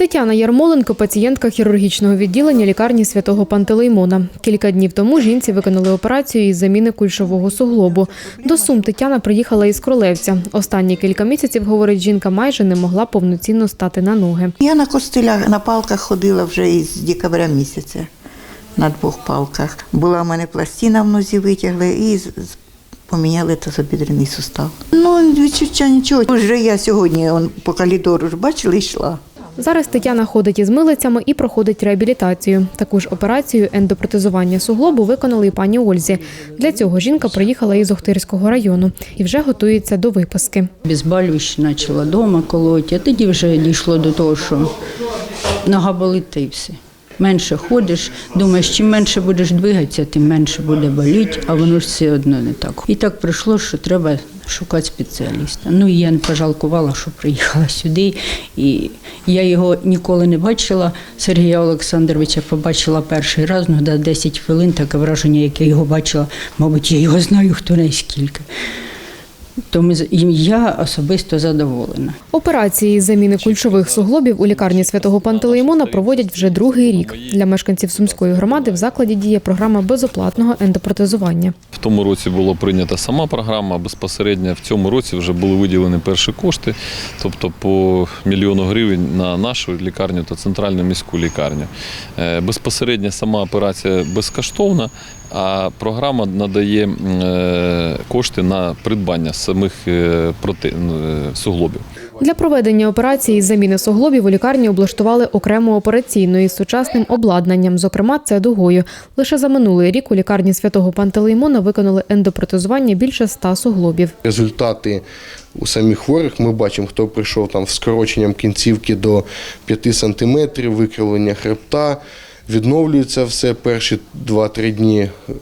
Тетяна Ярмоленко, пацієнтка хірургічного відділення лікарні святого Пантелеймона. Кілька днів тому жінці виконали операцію із заміни кульшового суглобу. До Сум Тетяна приїхала із Кролевця. Останні кілька місяців, говорить жінка, майже не могла повноцінно стати на ноги. Я на костилях на палках ходила вже із декабря місяця. На двох палках. Була в мене пластина в нозі витягли і поміняли тазобідрений сустав. Ну, відчуття нічого. Вже я сьогодні по коридору ж бачила, йшла. Зараз Тетяна ходить із милицями і проходить реабілітацію. Таку ж операцію ендопротезування суглобу виконали і пані Ользі. Для цього жінка приїхала із Охтирського району і вже готується до виписки. Безболюще почала вдома колоти, а тоді вже дійшло до того, що нога болить та й все. Менше ходиш, думаєш, чим менше будеш двигатися, тим менше буде боліти, а воно ж все одно не так. І так прийшло, що треба шукати спеціаліста. Ну я не пожалкувала, що приїхала сюди. І я його ніколи не бачила. Сергія Олександровича побачила перший раз, ну да 10 хвилин, таке враження, яке його бачила. Мабуть, я його знаю, хто не Тому з- я особисто задоволена. Операції із заміни кульшових суглобів у лікарні святого Пантелеймона проводять вже другий рік. Для мешканців сумської громади в закладі діє програма безоплатного ендопротезування. В тому році була прийнята сама програма. Безпосередньо в цьому році вже були виділені перші кошти, тобто по мільйону гривень на нашу лікарню та центральну міську лікарню. Е, Безпосередньо сама операція безкоштовна, а програма надає е, кошти на придбання самих е, проте- е, суглобів. Для проведення операції із заміни суглобів у лікарні облаштували окрему операційну із сучасним обладнанням, зокрема це дугою. Лише за минулий рік у лікарні святого Пантелеймона виконали ендопротезування більше ста суглобів. Результати у самих хворих ми бачимо, хто прийшов там з скороченням кінцівки до 5 см, викривлення хребта. Відновлюється все перші 2-3 дні. е,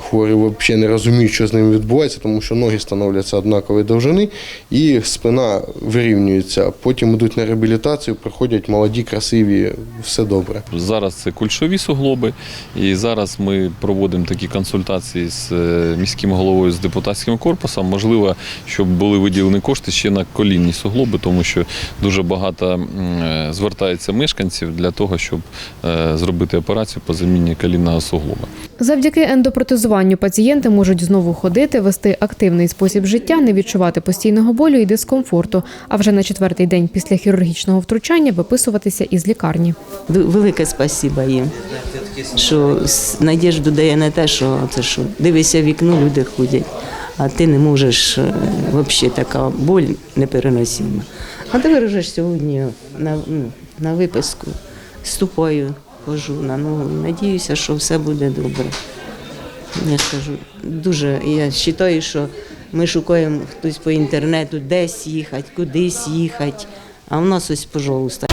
Хворі взагалі не розуміють, що з ним відбувається, тому що ноги становляться однакової довжини і спина вирівнюється. Потім йдуть на реабілітацію, приходять молоді, красиві, все добре. Зараз це кульшові суглоби, і зараз ми проводимо такі консультації з е, міським головою з депутатським корпусом. Можливо, щоб були виділені кошти ще на колінні суглоби, тому що дуже багато е, звертається мешканців для того, щоб е, зробити операцію по заміні колінного суглоба. Завдяки ендопротезуванню пацієнти можуть знову ходити, вести активний спосіб життя, не відчувати постійного болю і дискомфорту. А вже на четвертий день після хірургічного втручання виписуватися із лікарні. Велике спасіба їм, що надіжду дає на те, що це що дивишся вікно, люди ходять, а ти не можеш взагалі така боль непереносима. А тепер вже сьогодні на, ну, на виписку ступаю, хожу. На, надіюся, що все буде добре. Я скажу, дуже я вважаю, що ми шукаємо хтось по інтернету, десь їхати, кудись їхати. А в нас ось, пожалуйста,